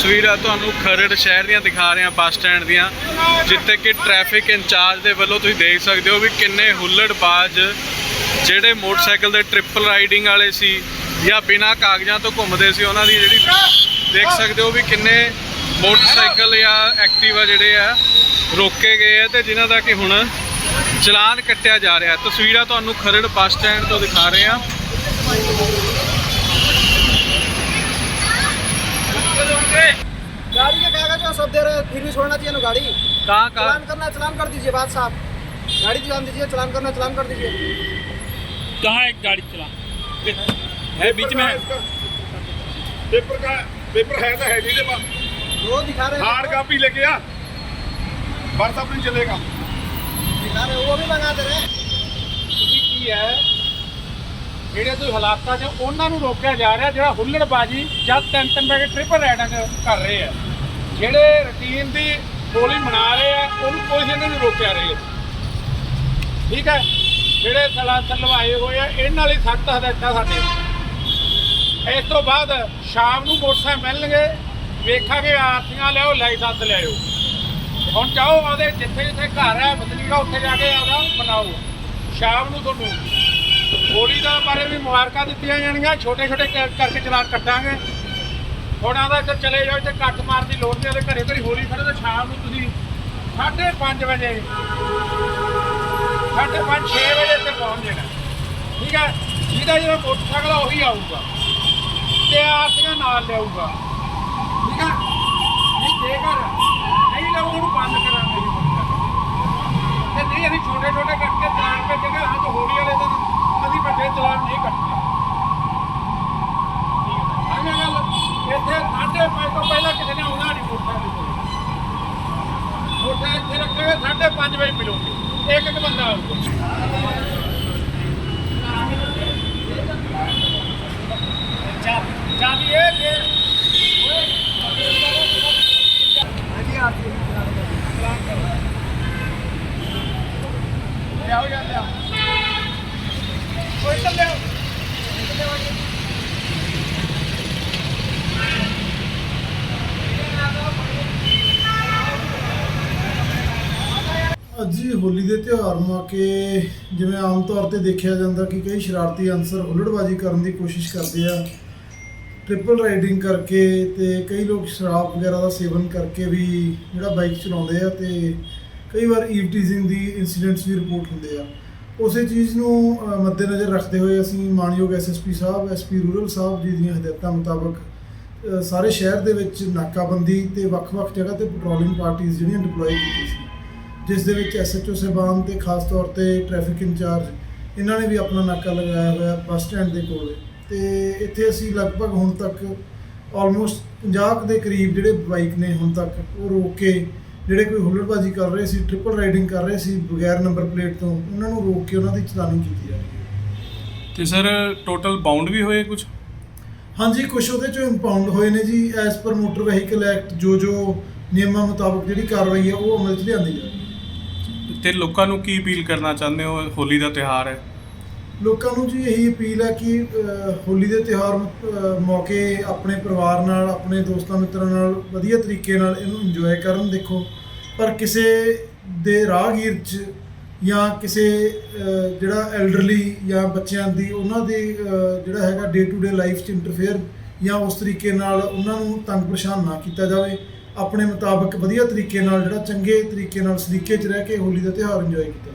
ਤਸਵੀਰਾਂ ਤੁਹਾਨੂੰ ਖਰੜ ਸ਼ਹਿਰ ਦੀਆਂ ਦਿਖਾ ਰਹੇ ਹਾਂ, ਬੱਸ ਸਟੈਂਡ ਦੀਆਂ, ਜਿੱਥੇ ਕਿ ਟ੍ਰੈਫਿਕ ਇੰਚਾਰਜ ਦੇ ਵੱਲੋਂ ਤੁਸੀਂ ਦੇਖ ਸਕਦੇ ਹੋ ਵੀ ਕਿੰਨੇ ਹੁੱਲੜਬਾਜ਼ ਜਿਹੜੇ ਮੋਟਰਸਾਈਕਲ ਦੇ ਟ੍ਰਿਪਲ ਰਾਈਡਿੰਗ ਵਾਲੇ ਸੀ ਜਾਂ ਬਿਨਾਂ ਕਾਗਜ਼ਾਂ ਤੋਂ ਘੁੰਮਦੇ ਸੀ, ਉਹਨਾਂ ਦੀ ਜਿਹੜੀ ਦੇਖ ਸਕਦੇ ਹੋ ਵੀ ਕਿੰਨੇ ਮੋਟਰਸਾਈਕਲ ਜਾਂ ਐਕਟਿਵਾ ਜਿਹੜੇ ਆ ਰੋਕੇ ਗਏ ਆ ਤੇ ਜਿਨ੍ਹਾਂ ਦਾ ਕਿ ਹੁਣ ਚਲਾਨ ਕੱਟਿਆ ਜਾ ਰਿਹਾ। ਤਸਵੀਰਾਂ ਤੁਹਾਨੂੰ ਖਰੜ ਬੱਸ ਸਟੈਂਡ ਤੋਂ ਦਿਖਾ ਰਹੇ ਹਾਂ। फिर भी छोड़ना चाहिए ना गाड़ी कहाँ कहाँ चलान करना है, चलान कर दीजिए बात साहब गाड़ी चलान दीजिए चलान करना है, चलान कर दीजिए कहाँ है गाड़ी चला है बीच में है पेपर का पेपर है तो है नहीं दे पास वो दिखा रहे हैं हार्ड कापी लेके आ व्हाट्सएप नहीं चलेगा दिखा रहे हैं वो भी मंगा दे रहे हैं ਤੁਸੀਂ ਕੀ ਹੈ ਜਿਹੜੇ ਤੁਸੀਂ ਹਾਲਾਤਾਂ 'ਚ ਉਹਨਾਂ ਨੂੰ ਰੋਕਿਆ ਜਾ ਰਿਹਾ ਜਿਹੜਾ ਹੁੱਲੜਬਾਜੀ ਜਾਂ ਤਿੰਨ ਤਿੰਨ ਵਜੇ ਟ੍ਰਿਪਲ ਰਾਈਡਿੰਗ ਕਰ ਰਹੇ ਆ ਜਿਹੜੇ ਰੂਟੀਨ ਦੀ ਗੋਲੀ ਮਨਾ ਰਹੇ ਆ, ਉਹਨੂੰ ਕੋਈ ਇਹਨਾਂ ਨੂੰ ਰੋਕਿਆ ਰਹੇ ਠੀਕ ਹੈ? ਜਿਹੜੇ ਸਲਾਸਲ ਲਵਾਏ ਹੋਏ ਆ, ਇਹਨਾਂ ਲਈ ਹੀ ਸਖਤ ਹਦਾਇਤਾਂ ਸਾਡੇ ਇਸ ਤੋਂ ਬਾਅਦ ਸ਼ਾਮ ਨੂੰ ਮੋਟਰਸਾਈਕਲ ਮਿਲਣਗੇ, ਵੇਖਾਂਗੇ ਆਰਤੀਆਂ ਲਿਆਓ, ਲਾਇਸੈਂਸ ਲਿਆਓ। ਹੁਣ ਚਾਹੋ ਆਦੇ, ਜਿੱਥੇ ਜਿੱਥੇ ਘਰ ਹੈ ਬਦਲੀਗਾ ਉੱਥੇ ਜਾ ਕੇ ਆਦਾ, ਬਣਾਓ। ਸ਼ਾਮ ਨੂੰ ਤੁਹਾਨੂੰ ਹੋਲੀ ਦਾ ਬਾਰੇ ਵੀ ਮੁਬਾਰਕਾਂ ਦਿੱਤੀਆਂ ਜਾਣਗੀਆਂ ਛੋਟੇ ਛੋਟੇ ਕਰਕੇ ਚਲਾਨ ਕੱਟਾਂਗੇ ਥੋੜਾ ਦਾ ਇੱਥੇ ਚਲੇ ਜਾਓ, ਇੱਥੇ ਕੱਟ ਮਾਰਨ ਦੀ ਲੋੜ ਨਹੀਂ ਉਹਦੇ ਘਰੇ ਘਰੇ ਹੋਲੀ ਖੜੇ ਤੇ ਸ਼ਾਮ ਨੂੰ ਤੁਸੀਂ 5:30 ਵਜੇ 5:30 6 ਵਜੇ ਤੇ ਪਹੁੰਚ ਜਾਣਾ। ਠੀਕ ਹੈ? ਜਿਹਦਾ ਜਿਹੜਾ ਮੋਟਰਸਾਈਕਲ ਆ, ਉਹੀ ਆਊਗਾ। ਤੇ ਆਰਤੀਆਂ ਨਾਲ ਲਿਆਊਗਾ। ਠੀਕ ਹੈ? 5:30 ਵਜੇ ਮਿਲੂਗੀ। ਇੱਕ ਇੱਕ ਬੰਦਾ ਆਊਗਾ। ਅੱਜ ਹੋਲੀ ਦੇ ਤਿਉਹਾਰ ਮੌਕੇ ਜਿਵੇਂ ਆਮ ਤੌਰ ਤੇ ਦੇਖਿਆ ਜਾਂਦਾ ਕਿ ਕਈ ਸ਼ਰਾਰਤੀ ਅਨਸਰ ਹੁੱਲੜਬਾਜ਼ੀ ਕਰਨ ਦੀ ਕੋਸ਼ਿਸ਼ ਕਰਦੇ ਆ। ਟ੍ਰਿਪਲ ਰਾਈਡਿੰਗ ਕਰਕੇ ਤੇ ਕਈ ਲੋਕ ਸ਼ਰਾਬ ਵਗੈਰਾ ਦਾ ਸੇਵਨ ਕਰਕੇ ਵੀ ਜਿਹੜਾ ਬਾਈਕ ਚਲਾਉਂਦੇ ਆ ਤੇ ਕਈ ਵਾਰ ਈਵ ਟੀਜ਼ਿੰਗ ਦੀ ਇਨਸੀਡੈਂਟਸ ਵੀ ਰਿਪੋਰਟ ਹੁੰਦੇ ਆ। ਉਸੇ ਚੀਜ਼ ਨੂੰ ਮੱਦੇਨਜ਼ਰ ਰੱਖਦੇ ਹੋਏ ਅਸੀਂ ਮਾਨਯੋਗ ਐਸਐਸਪੀ ਸਾਹਿਬ ਐਸਪੀ ਰੂਰਲ ਸਾਹਿਬ ਜੀ ਦੀਆਂ ਹਦਾਇਤਾਂ ਮੁਤਾਬਕ ਸਾਰੇ ਸ਼ਹਿਰ ਦੇ ਵਿੱਚ ਨਾਕਾਬੰਦੀ ਤੇ ਵੱਖ-ਵੱਖ ਜਗ੍ਹਾ ਤੇ ਪੈਟਰੋਲਿੰਗ ਪਾਰਟੀਆਂ ਜਿਹੜੀਆਂ ਡਿਪਲੋਏ ਕੀਤੀ ਸੀ। ਜਿਸ ਦੇ ਵਿੱਚ ਐਸਐਚਓ ਸਾਹਿਬਾਨ ਤੇ ਖਾਸ ਤੌਰ ਤੇ ਟ੍ਰੈਫਿਕ ਇੰਚਾਰਜ ਇਹਨਾਂ ਨੇ ਵੀ ਆਪਣਾ ਨਾਕਾ ਲਗਾਇਆ ਹੋਇਆ ਬੱਸ ਸਟੈਂਡ ਦੇ ਕੋਲ। ਤੇ ਇੱਥੇ ਅਸੀਂ ਲਗਭਗ ਹੁਣ ਤੱਕ ਆਲਮੋਸਟ 50 ਕੁ ਦੇ ਕਰੀਬ ਜਿਹੜੇ ਬਾਈਕ ਨੇ ਹੁਣ ਤੱਕ ਉਹ ਰੋਕ ਕੇ ਜਿਹੜੇ ਕੋਈ ਹੁੱਲੜਬਾਜ਼ੀ ਕਰ ਰਹੇ ਸੀ ਟ੍ਰਿਪਲ ਰਾਈਡਿੰਗ ਕਰ ਰਹੇ ਸੀ ਬਗੈਰ ਨੰਬਰ ਪਲੇਟ ਤੋਂ ਉਹਨਾਂ ਨੂੰ ਰੋਕ ਕੇ ਉਹਨਾਂ ਦੀ ਚਲਾਨੀ ਕੀਤੀ ਜਾ ਰਹੀ ਹੈ। ਤੇ ਸਰ ਟੋਟਲ ਬਾਉਂਡ ਵੀ ਹੋਏ ਕੁਝ ਹਾਂਜੀ ਕੁਝ ਉਹਦੇ ਚੋਂ ਇੰਪਾਊਂਡ ਹੋਏ ਨੇ G as per motor vehicle act ਜੋ ਜੋ ਨਿਯਮਾਂ ਮੁਤਾਬਕ ਜਿਹੜੀ ਕਾਰਵਾਈ ਹੈ ਉਹ ਅਮਲ 'ਚ ਲਿਆਂਦੀ ਜਾ ਰਹੀ ਹੈ। ਤੇ ਲੋਕਾਂ ਨੂੰ ਕੀ ਅਪੀਲ ਕਰਨਾ ਚਾਹੁੰਦੇ ਹੋ? ਹੋਲੀ ਦਾ ਤਿਉਹਾਰ ਹੈ। ਲੋਕਾਂ ਨੂੰ ਜੀ ਇਹੀ ਅਪੀਲ ਹੈ ਕਿ ਅ, ਹੋਲੀ ਦੇ ਤਿਉਹਾਰ ਮੌਕੇ ਆਪਣੇ ਪਰਿਵਾਰ ਨਾਲ ਆਪਣੇ ਦੋਸਤਾਂ ਮਿੱਤਰਾਂ ਨਾਲ ਵਧੀਆ ਤਰੀਕੇ ਨਾਲ ਇਹਨੂੰ ਇੰਜੋਏ ਕਰਨ ਦੇਖੋ। ਪਰ ਕਿਸੇ ਦੇ ਰਾਹਗੀਰ 'ਚ ਜਾਂ ਕਿਸੇ ਅ, ਜਿਹੜਾ ਐਲਡਰਲੀ ਜਾਂ ਬੱਚਿਆਂ ਦੀ ਉਹਨਾਂ ਦੇ ਅ, ਜਿਹੜਾ ਹੈਗਾ ਡੇ ਟੂ ਡੇ ਲਾਈਫ 'ਚ ਇੰਟਰਫੇਅਰ ਜਾਂ ਉਸ ਤਰੀਕੇ ਨਾਲ ਉਹਨਾਂ ਨੂੰ ਤੰਗ ਪਰੇਸ਼ਾਨ ਨਾ ਕੀਤਾ ਜਾਵੇ। ਆਪਣੇ ਮੁਤਾਬਕ ਵਧੀਆ ਤਰੀਕੇ ਨਾਲ, ਜਿਹੜਾ ਚੰਗੇ ਤਰੀਕੇ ਨਾਲ ਸਲੀਕੇ 'ਚ ਰਹਿ ਕੇ ਹੋਲੀ ਦਾ ਤਿਉਹਾਰ ਇੰਜੋਏ ਕੀਤਾ।